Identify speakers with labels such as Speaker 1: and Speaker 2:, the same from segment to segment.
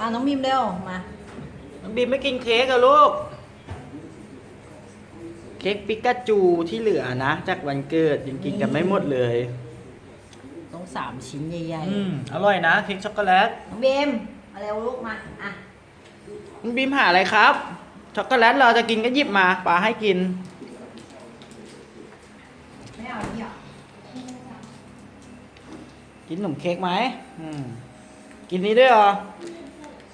Speaker 1: อะน้องบีมเร็วมา
Speaker 2: น้องบีมไม่กินเค้กเหรอะลูก เค้กปิกาจูที่เหลือนะ จากวันเกิดยังกินกันไม่หมดเลย
Speaker 1: ต้องสามชิ้นใหญ่
Speaker 2: อืมอร่อยนะเค้กช็อกโกแลต
Speaker 1: ๆน้องบีมมาเร็วลูกมาอะ
Speaker 2: น้องบีมหาอะไรครับ ช็อกโกแลตเราจะกินก็หยิบมาป้าให้กิน
Speaker 1: ไม่เอาอันนี่หรอ
Speaker 2: กินขนมเค้กไหมอืมกินนี้ด้วยเหรอ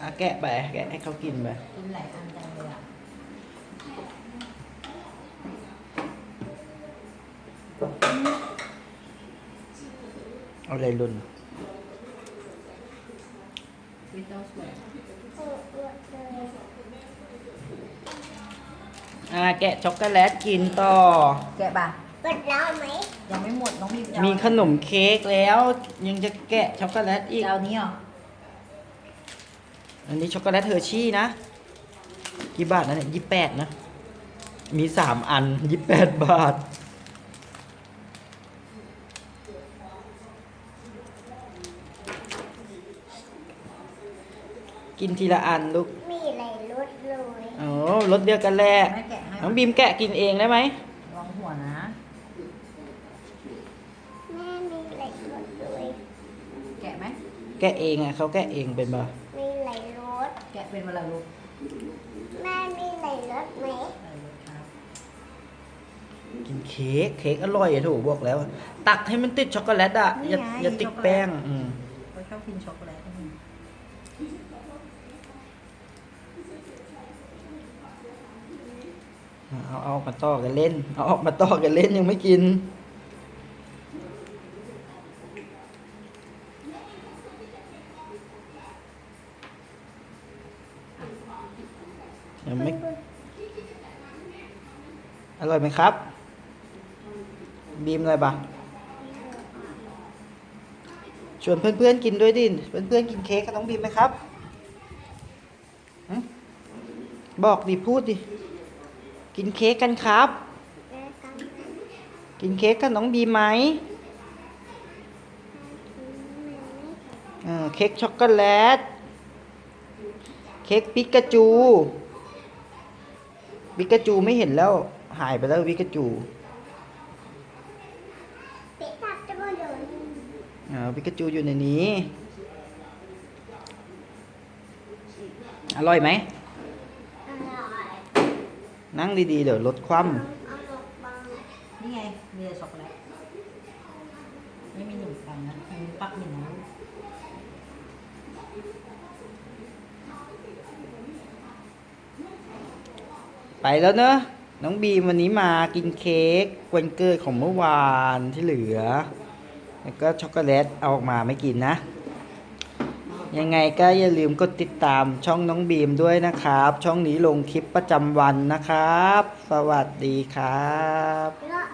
Speaker 2: อะแกะไปแกะให้เขากินไป
Speaker 1: กินหลายอันจังเลยอะ
Speaker 2: เอาอะไรลุน
Speaker 1: วิตเตอร์สวย
Speaker 2: อะแกะช็อกโกแลตกินต่อ
Speaker 1: แกะป่ะ
Speaker 3: กดแล้วไหม
Speaker 1: ยังไม่หมดน้องบีมจะเอา
Speaker 2: มีขนมเค้กแล้ว ยังจะแกะช็อกโกแลตอีก
Speaker 1: จะเอานี้เหรอ
Speaker 2: อันนี้ช็อกโกแลตเฮอร์ชี่นะ กี่บาทนะเนี่ยยี่แปดนะ มีสามอันยี่แปดบาท กินทีละอันลูก
Speaker 3: มีอะไรลดเลย
Speaker 2: โอ้รสเดียวกันแหละ
Speaker 1: แม่แกะให้
Speaker 2: น้องบีมแกะกินเองได้ไหม
Speaker 1: ลองหัวนะ
Speaker 3: แม่มีอะไรลดเลย
Speaker 1: แกะไหม
Speaker 2: แกะเองอะเขาแกะเองเป็นปะ
Speaker 3: มีอะไรลด
Speaker 1: แกะเป็นเวลาลูก
Speaker 3: แม่มีอะไรลดไหม
Speaker 1: ได้เลยครับ
Speaker 2: กินเค้กเค้กอร่อยอะถูกบอกแล้ว ตักให้มันติดช็อกโกแลตอะอย่าอย่าติดแป้งอืม
Speaker 1: เขาชอบกินช็อกโกแลตอืม
Speaker 2: เอาเอาออกมาต่อกันเล่น เอาออกมาต่อกันเล่นยังไม่กิน ยังไม่อร่อยไหมครับ บีมอะไรบ้างชวนเพื่อนๆกินด้วยดิเพื่อนๆกินเค้กกับน้องบีมไหมครับ บอกดิพูดดิ กินเค้กกันครับ
Speaker 3: กิ
Speaker 2: นเค้กกับน้องบีมไหมเออเค้กช็อกโกแลต เค้กปิกาจู ปิกาจูไม่เห็นแล้วหายไปแล้วปิกาจู
Speaker 3: ปิดตับจะมาโดน
Speaker 2: อ่าปิกาจูอยู่ในนี้ อร่อยไหม
Speaker 3: อร่อย
Speaker 2: นั่งดีๆ เดี๋ยวลดคว่
Speaker 3: เอาลงบาง
Speaker 1: นี่ไง มีแต่ช็อกโกแลตไม่มีหนึ่งปังนะมีปักหนึ่งนะลูกำ
Speaker 2: ไปแล้วเนอะน้องบีมวันนี้มากินเค้กวันเกิดของเมื่อวานที่เหลือ แล้วก็ช็อกโกแลตเอาออกมาไม่กินนะ ยังไงก็อย่าลืมกดติดตามช่องน้องบีมด้วยนะครับ ช่องนี้ลงคลิปประจำวันนะครับ สวัสดีครับ